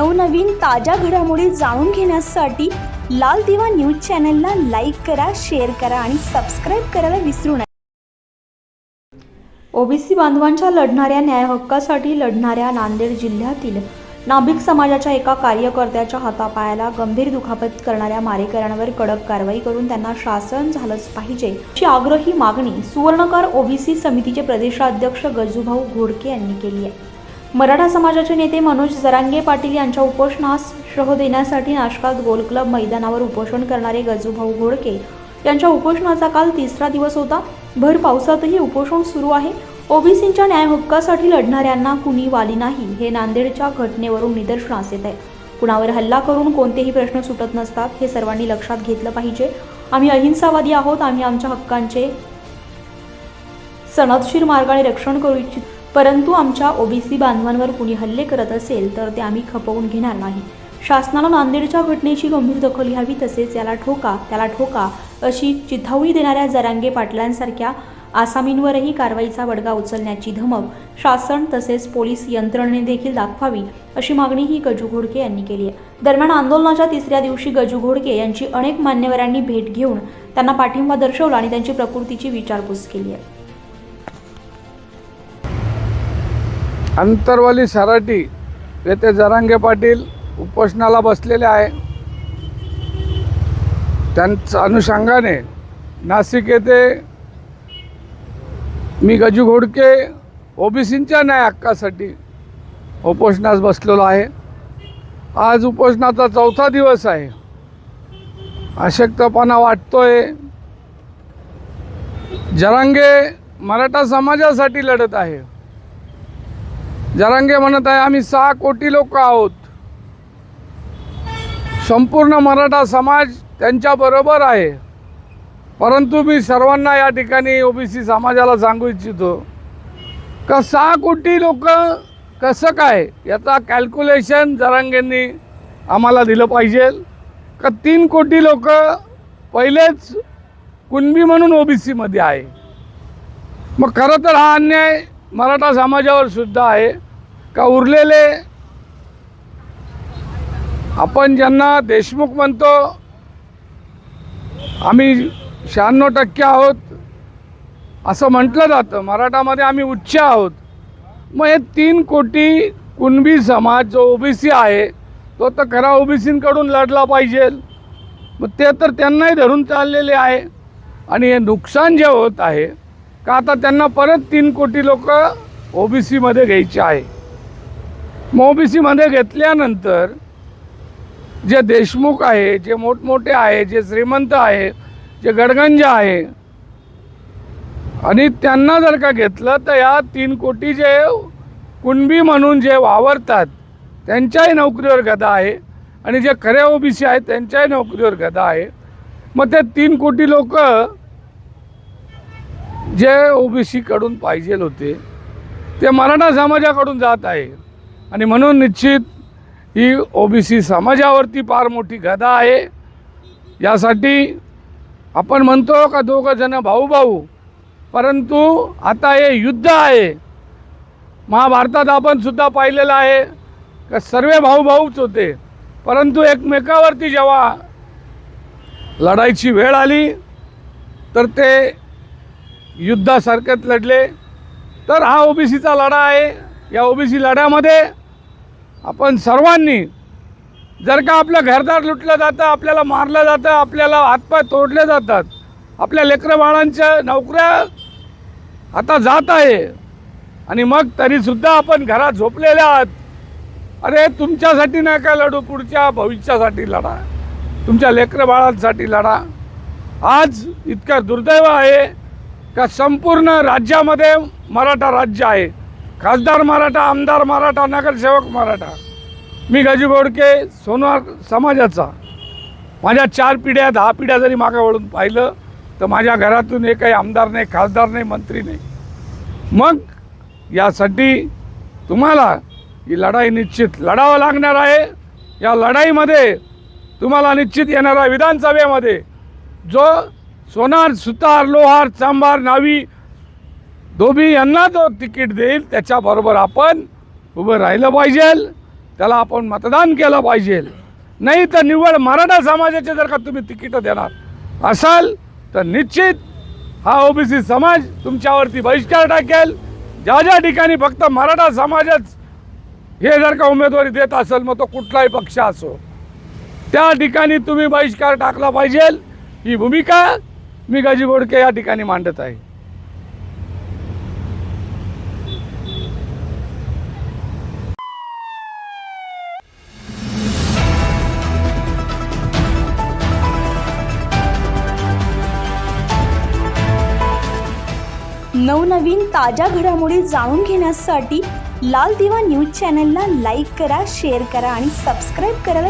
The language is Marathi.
नवनवीन ताज्या घडामोडी जाणून घेण्यासाठी लाल दिवा न्यूज चॅनलला लाईक करा शेअर करा आणि सबस्क्राईब करायला विसरू नका. ओबीसी बांधवांच्या लढणाऱ्या न्याय हक्कासाठी लढणाऱ्या नांदेड जिल्ह्यातील नाभिक समाजाच्या एका कार्यकर्त्याच्या हातापायाला गंभीर दुखापत करणाऱ्या मारेकऱ्यांवर कडक कारवाई करून त्यांना शासन झालंच पाहिजे अशी आग्रही मागणी सुवर्णकर ओबीसी समितीचे प्रदेशाध्यक्ष गजूभाऊ घोडके यांनी केली आहे. मराठा समाजाचे नेते मनोज जरांगे पाटील यांच्या उपोषणास शह देण्यासाठी नाशकात गोल क्लब मैदानावर उपोषण करणारे गजूभाऊ घोडके यांच्या उपोषणाचा काल तिसरा दिवस होता. भर पावसातही उपोषण सुरू आहे. ओबीसींच्या न्याय हक्कासाठी लढणाऱ्यांना कुणी वाली नाही हे नांदेडच्या घटनेवरून निदर्शनास येत आहे. कुणावर हल्ला करून कोणतेही प्रश्न सुटत नसतात हे सर्वांनी लक्षात घेतलं पाहिजे. आम्ही अहिंसावादी आहोत आम्ही आमच्या हक्कांचे सनदशीर मार्गाने रक्षण करू इच्छित. परंतु आमच्या ओबीसी बांधवांवर कुणी हल्ले करत असेल तर ते आम्ही खपवून घेणार नाही. शासनानं नांदेडच्या घटनेची गंभीर दखल घ्यावी तसेच याला ठोका त्याला ठोका अशी चिथावणी देणाऱ्या जरांगे पाटलांसारख्या आसामींवरही कारवाईचा बडगा उचलण्याची धमक शासन तसेच पोलीस यंत्रणेने देखील दाखवावी अशी मागणी ही गजू घोडके यांनी केली आहे. दरम्यान आंदोलनाच्या तिसऱ्या दिवशी गजू घोडके यांची अनेक मान्यवरांनी भेट घेऊन त्यांना पाठिंबा दर्शवला आणि त्यांची प्रकृतीची विचारपूस केली आहे. अंतरवाली सराटी येथे जरांगे पाटील उपोषणाला बसलेले आहे. त्यांच्या अनुषंगाने नाशिक येथे मी गजू घोडके ओबीसींच्या न्याय हक्कासाठी उपोषणास बसलेलो आहे. आज उपोषणाचा चौथा दिवस आहे. अशक्तपणा वाटतोय. जरांगे मराठा समाजासाठी लढत आहे. जरांगे म्हणत आहे आम्ही सहा कोटी लोक आहोत. संपूर्ण मराठा समाज त्यांच्याबरोबर आहे. परंतु मी सर्वांना या ठिकाणी ओबीसी समाजाला सांगू इच्छितो का सहा कोटी लोक कसं काय? याचा कॅल्क्युलेशन जरांगेंनी आम्हाला दिलं पाहिजे. का तीन कोटी लोक पहिलेच कुणबी म्हणून ओबीसीमध्ये आहे? मग खरं तर हा अन्याय मराठा समाजावर सुद्धा आहे. का उरलेले? आपण ज्यांना देशमुख म्हणतो आम्ही शहाण्णव टक्के आहोत. असं म्हटलं जातं. मराठामध्ये आम्ही उच्च आहोत. मग हे तीन कोटी कुणबी समाज जो ओबीसी आहे तो तर खरा ओबीसींकडून लढला पाहिजे. मग ते तर त्यांनाही धरून चाललेले आहे. आणि हे नुकसान जे होत आहे का आता त्यांना परत तीन कोटी लोक ओबीसीमध्ये घ्यायचे आहे. मग ओबीसीमध्ये घेतल्यानंतर जे देशमुख आहे जे मोठमोठे आहे जे श्रीमंत आहे जे गडगंज आहे आणि त्यांना जर का घेतलं तर या तीन कोटी जे कुणबी म्हणून जे वावरतात त्यांच्याही नोकरीवर गदा आहे. आणि जे खरे ओबीसी आहेत त्यांच्याही नोकरीवर गदा आहे. मग ते तीन कोटी लोक जे ओबीसीकडून पाहिजे होते ते मराठा समाजाकडून जात आहे. आणि म्हणून निश्चित ही ओबीसी समाजावरती फार मोठी गदा आहे. यासाठी आपण म्हणतो का दोघं जणं भाऊ भाऊ परंतु आता हे युद्ध आहे. महाभारतात आपण सुद्धा पाहिलेलं आहे का सर्व भाऊ भाऊच होते परंतु एकमेकावरती जेव्हा लढाईची वेळ आली तर ते युद्धासारखेच लढले. तर हा ओबीसीचा लढा आहे. या ओबीसी लढ्यामध्ये आपण सर्वांनी जर का आपलं घरदार लुटलं जातं आपल्याला मारलं जातं आपल्याला हातपाय तोडले जातात आपल्या लेकरं बाळांच्या नोकऱ्या आता जात आहे. आणि मग तरीसुद्धा आपण घरात झोपलेले आहात. अरे तुमच्यासाठी नाही का लढू पुढच्या भविष्यासाठी लढा तुमच्या लेकरं बाळांसाठी लढा. आज इतका दुर्दैव आहे. का संपूर्ण राज्यामध्ये मराठा राज्य आहे. खासदार मराठा आमदार मराठा नगरसेवक मराठा. मी गजू गोडके सोनवार समाजाचा. माझ्या चार पिढ्या दहा पिढ्या जरी मागं वळून पाहिलं तर माझ्या घरातून एकही काही आमदार नाही खासदार नाही मंत्री नाही. मग यासाठी तुम्हाला ही लढाई निश्चित लढावं लागणार आहे. या लढाईमध्ये तुम्हाला निश्चित येणारा विधानसभेमध्ये जो सोनार सुतार लोहार चांभार नावी धोबी यांना जो तिकीट देईल. त्याच्याबरोबर आपण उभं राहिलं पाहिजे. त्याला आपण मतदान केलं पाहिजे. नाही तर निव्वळ मराठा समाजाचे जर का तुम्ही तिकीटं देणार असाल तर निश्चित हा ओबीसी समाज तुमच्यावरती बहिष्कार टाकेल. ज्या ज्या ठिकाणी फक्त मराठा समाजच हे जर का उमेदवारी देत असेल मग तो कुठलाही पक्ष असो. त्या ठिकाणी तुम्ही बहिष्कार टाकला पाहिजे. ही भूमिका मी गाजी गोडके या ठिकाणी मांडत आहे. नवनवीन ताज्या घडामोडी जाणून घेण्यासाठी लाल दिवा न्यूज चॅनलला लाईक करा शेअर करा आणि सबस्क्राईब करायला